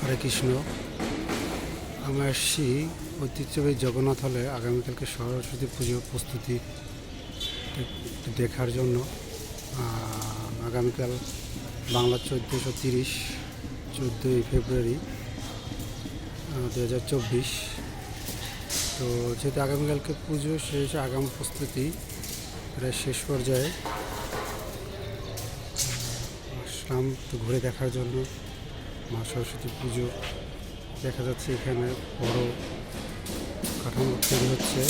হরে কৃষ্ণ। আমরা এসছি ঐতিহ্যবাহী জগন্নাথ হলে আগামীকালকে সরস্বতী পুজোর প্রস্তুতি দেখার জন্য। আগামীকাল বাংলা চোদ্দোশো তিরিশ, চোদ্দোই ফেব্রুয়ারি দু হাজার চব্বিশ। তো যেহেতু আগামীকালকে পুজো শেষ, আগাম প্রস্তুতি প্রায় শেষ পর্যায়ে আসলাম তো ঘুরে দেখার জন্য। মা সরস্বতী পুজো দেখা যাচ্ছে এখানে বড় কাঠামো তৈরি হচ্ছে।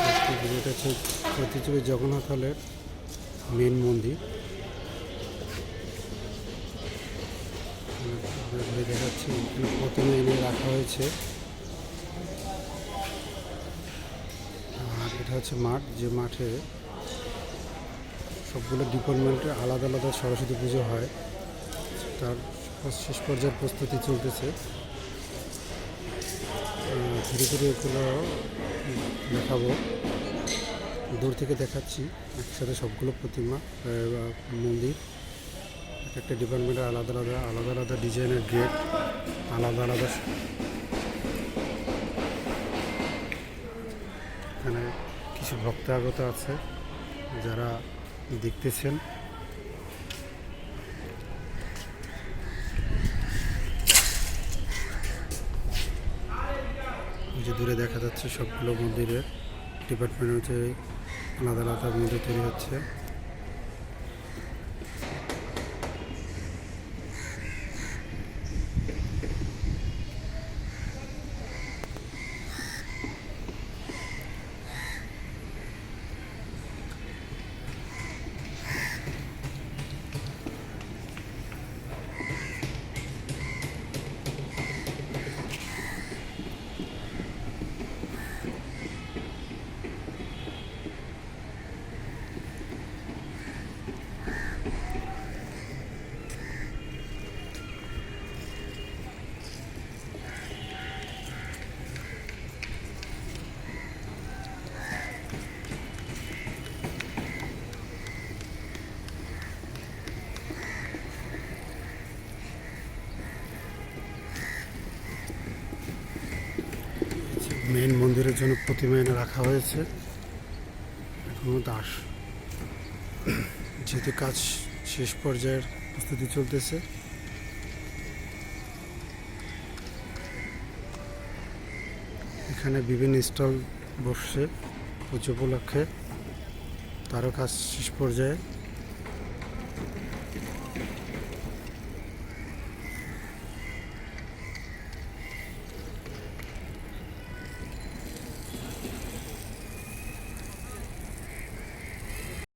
সরস্বতী পুজোটা হচ্ছে ঐতিহ্যবাহী জগন্নাথ হলের মেন মন্দির। ঘুরে দেখাচ্ছি প্রতিমা এনে রাখা হয়েছে। আর এটা হচ্ছে মাঠ, যে মাঠে সবগুলো ডিপার্টমেন্টে আলাদা আলাদা সরস্বতী পুজো হয়। তার শেষ পর্যায়ের প্রস্তুতি চলতেছে। ধীরে ধীরে এগুলো দেখাবো। দূর থেকে দেখাচ্ছি। একসাথে সবগুলো প্রতিমা মন্দির। এক একটা ডিপার্টমেন্টের আলাদা আলাদা আলাদা আলাদা ডিজাইনের গেট আলাদা আলাদা এখানে কিছু ভক্ত আগত আছে। যারা দেখতেছেন। যে দূরে দেখা যাচ্ছে সবগুলো মন্দিরের ডিপার্টমেন্ট হচ্ছে আলাদা আলাদা মন্দির তৈরি হচ্ছে। মেন মন্দিরের জন্য প্রতিমা এনে রাখা হয়েছে। এখনও দাস যেহেতু কাজ শেষ পর্যায়ের প্রস্তুতি চলতেছে। এখানে বিভিন্ন স্টল বসছে পুজো উপলক্ষে। তারও কাজ শেষ পর্যায়ে।